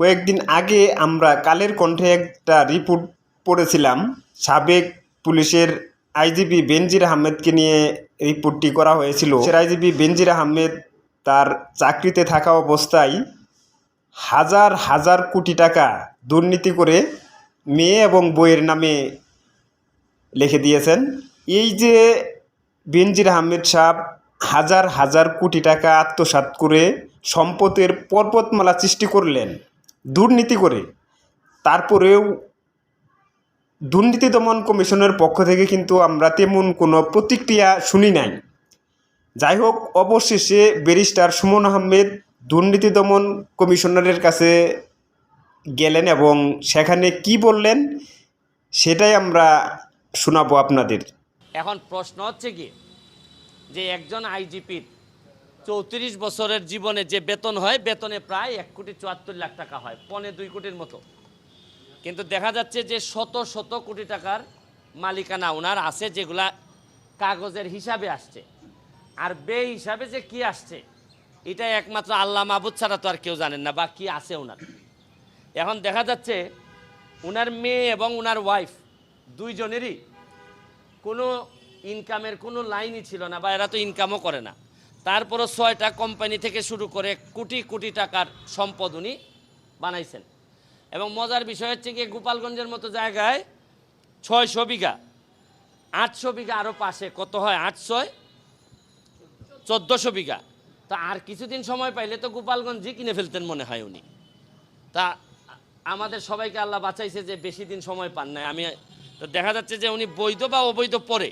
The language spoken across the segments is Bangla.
কয়েকদিন আগে আমরা কালের কণ্ঠে একটা রিপোর্ট পড়েছিলাম। সাবেক পুলিশের আইজিপি বেনজির আহমেদকে নিয়ে রিপোর্টটি করা হয়েছিল। সে আইজিপি বেনজির আহমেদ তার চাকরিতে থাকা অবস্থায় হাজার হাজার কোটি টাকা দুর্নীতি করে মেয়ে এবং বইয়ের নামে লিখে দিয়েছেন। এই যে বেনজির আহমেদ সাহেব হাজার হাজার কোটি টাকা আত্মসাৎ করে সম্পদের পর্বতমালা সৃষ্টি করলেন দুর্নীতি করে, তারপরেও দুর্নীতি দমন কমিশনের পক্ষ থেকে কিন্তু আমরা তেমন কোনো প্রতিক্রিয়া শুনি নাই। যাই হোক, অবশেষে ব্যারিস্টার সুমন আহমেদ দুর্নীতি দমন কমিশনারের কাছে গেলেন এবং সেখানে কি বললেন, সেটাই আমরা শোনাবো আপনাদের। এখন প্রশ্ন হচ্ছে কি, যে একজন আইজিপির চৌত্রিশ বছরের জীবনে যে বেতন হয়, বেতনে প্রায় এক কোটি চুয়াত্তর লাখ টাকা হয়, পনে দুই কোটির মতো। কিন্তু দেখা যাচ্ছে যে শত শত কোটি টাকার মালিকানা ওনার আছে, যেগুলা কাগজের হিসাবে আসছে। আর বে হিসাবে যে কি আসছে এটা একমাত্র আল্লাহ মাহবুদ ছাড়া তো আর কেউ জানেন না, বা কি আছে ওনার এখন দেখা যাচ্ছে ওনার মেয়ে এবং ওনার ওয়াইফ দুইজনেরই কোনো ইনকামের কোনো লাইনই ছিল না, বা এরা তো ইনকামও করে না। তারপরও ছয়টা কোম্পানি থেকে শুরু করে কোটি কোটি টাকার সম্পদ উনি বানাইছেন। এবং মজার বিষয় হচ্ছে গিয়ে গোপালগঞ্জের মতো জায়গায় ছয়শো বিঘা, আটশো বিঘা আরও পাশে, কত হয়? আটশোয়? চোদ্দোশো বিঘা। তা আর কিছুদিন সময় পাইলে তো গোপালগঞ্জই কিনে ফেলতেন মনে হয় উনি। তা আমাদের সবাইকে আল্লাহ বাঁচাইছে যে বেশি দিন সময় পান নাই। আমি, তো দেখা যাচ্ছে যে উনি বৈধ বা অবৈধ পরে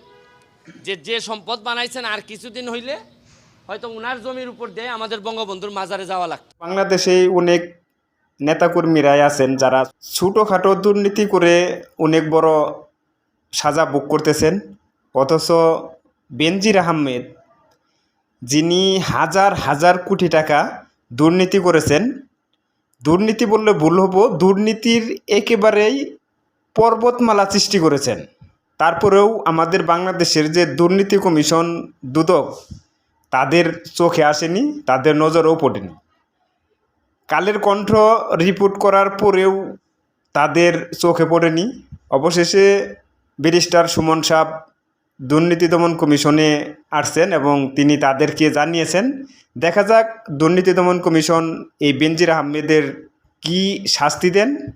যে যে সম্পদ বানাইছেন আর কিছুদিন হইলে হয়তো উনার জমির উপর দিয়ে আমাদের বঙ্গবন্ধুর মাজারে যাওয়া লাগতো। বাংলাদেশে অনেক নেতাকর্মীরাই আছেন যারা ছোটোখাটো দুর্নীতি করে অনেক বড় সাজা ভোগ করতেছেন। অথচ বেনজির আহমেদ, যিনি হাজার হাজার কোটি টাকা দুর্নীতি করেছেন, দুর্নীতি বললে ভুল হব, দুর্নীতির একেবারেই পর্বতমালা সৃষ্টি করেছেন। তারপরেও আমাদের বাংলাদেশের যে দুর্নীতি কমিশন দুদক তাদের চোখে আসেনি, তাদের নজরেও পড়েনি। কালের কণ্ঠ রিপোর্ট করার পরেও তাদের চোখে পড়েনি। অবশেষে ব্যারিস্টার সুমন সাহ দুর্নীতি দমন কমিশনে আসছেন এবং তিনি তাদেরকে জানিয়েছেন, দেখা যাক দুর্নীতি দমন কমিশন এই বেনজির আহমেদের কি শাস্তি দেন।